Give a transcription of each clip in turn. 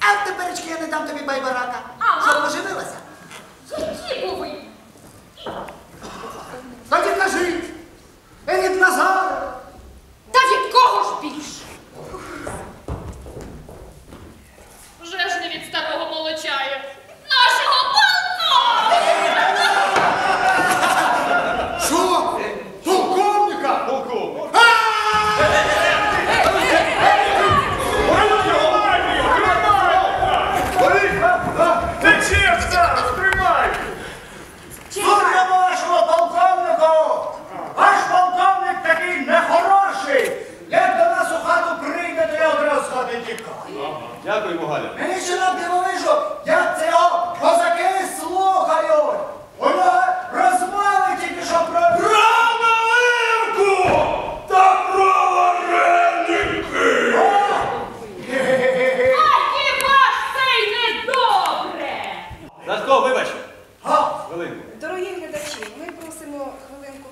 А теперечки я не дам тобі байбарака. Ага. Щоб поживилася.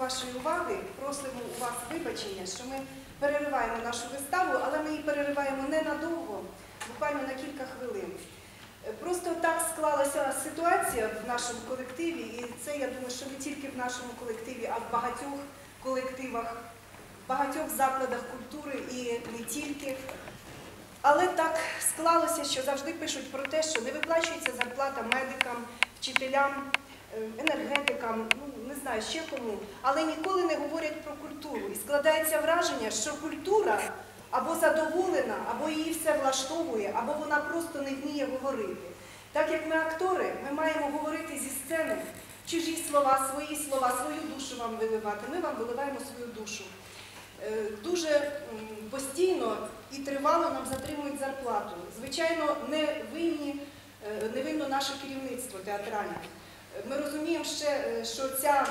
Вашої уваги, просимо у вас вибачення, що ми перериваємо нашу виставу, але ми її перериваємо ненадовго, буквально на кілька хвилин. Е, Просто так склалася ситуація в нашому колективі, і це я думаю, що не тільки в нашому колективі, а в багатьох колективах, в багатьох закладах культури і не тільки. Але так склалося, що завжди пишуть про те, що не виплачується зарплата медикам, вчителям, е, енергетикам, не знаю ще кому, але ніколи не говорять про культуру. І складається враження, що культура або задоволена, або її все влаштовує, або вона просто не вміє говорити. Так як ми актори, ми маємо говорити зі сцени чужі слова, свої слова, свою душу вам виливати. Ми вам виливаємо свою душу. Е, дуже постійно і тривало нам затримують зарплату. Звичайно, не винні, е, не винно наше керівництво театральне. Ми розуміємо ще, е, що ця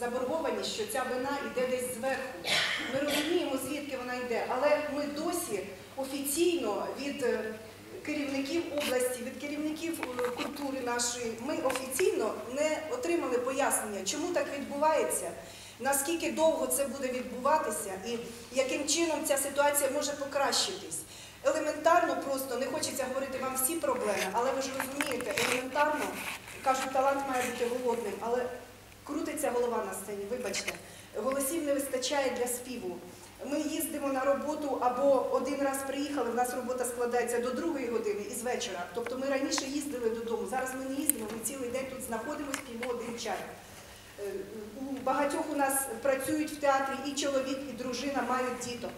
заборгованість, що ця вина йде десь зверху. Ми розуміємо, звідки вона йде, але ми досі офіційно від е, керівників області, від керівників е, культури нашої, ми офіційно не отримали пояснення, чому так відбувається наскільки довго це буде відбуватися і яким чином ця ситуація може покращитись. Елементарно просто не хочеться говорити вам всі проблеми, але ви ж розумієте, елементарно кажуть, талант має бути голодним, але крутиться голова на сцені, вибачте, голосів не вистачає для співу. Ми їздимо на роботу або один раз приїхали, в нас робота складається до другої години і з вечора. Тобто ми раніше їздили додому. Зараз ми не їздимо, ми цілий день тут знаходимося, п'ємо один чай. Е, У багатьох у нас працюють в театрі і чоловік, і дружина мають діток.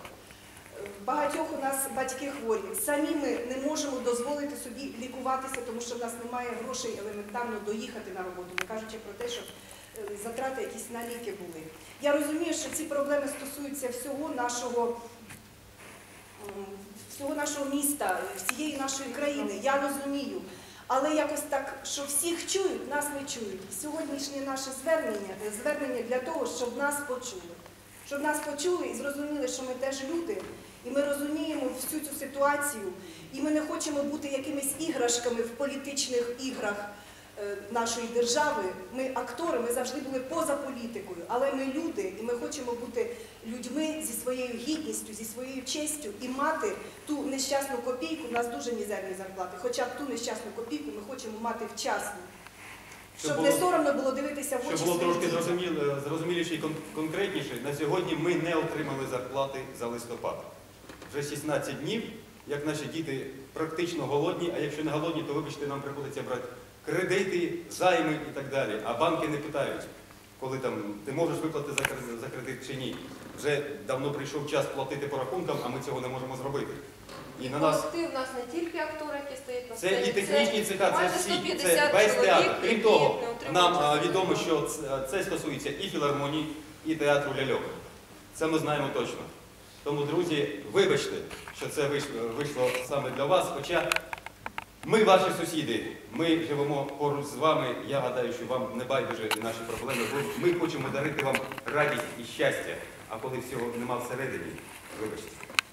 Е, багатьох у нас батьки хворі. Самі ми не можемо дозволити собі лікуватися, тому що в нас немає грошей елементарно доїхати на роботу, не кажучи про те, що е, затрати якісь на ліки були. Я розумію, що ці проблеми стосуються всього нашого всього нашого міста, всієї нашої країни. Я розумію. Але якось так, що всіх чують, нас не чують. Сьогоднішнє наше звернення звернення для того, щоб нас почули. Щоб нас почули і зрозуміли, що ми теж люди, і ми розуміємо всю цю ситуацію, і ми не хочемо бути якимись іграшками в політичних іграх е, нашої держави. Ми актори, ми завжди були поза політикою, але ми люди, і ми хочемо бути людьми зі своєю гідністю, зі своєю честю і мати ту нещасну копійку. У нас дуже мізерні зарплати. Хоча б ту нещасну копійку ми хочемо мати вчасно. Щоб Щоб не соромно було дивитися в очі. Щоб було трошки зрозуміло, і конкретніше, на сьогодні ми не отримали зарплати за листопад. Вже 16 днів, як наші діти практично голодні, а якщо не голодні, то вибачте, нам приходиться брати кредити, займи і так далі. А банки не питають, коли там ти можеш виплатити за кредит чи ні. Вже давно прийшов час платити по рахункам, а ми цього не можемо зробити. І на нас Колектив у нас не тільки актори, які стоять на Це і технічні цеха, це всі, це весь театр. Крім того, нам а, відомо, що ц- це стосується і філармонії, і театру ляльок. Це ми знаємо точно. Тому, друзі, вибачте, що це вийшло, вийшло саме для вас. Хоча ми ваші сусіди, ми живемо поруч з вами. Я гадаю, що вам не байдуже наші проблеми. бо Ми хочемо дарити вам радість і щастя. А коли всього нема всередині, вибачте.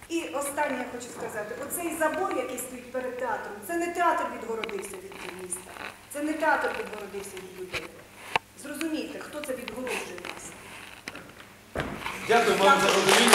І останнє я хочу сказати: оцей забор, який стоїть перед театром, це не театр відгородився від міста, це не театр відгородився від людей. Зрозумійте, хто це відгороджує нас. Дякую вам за розуміння.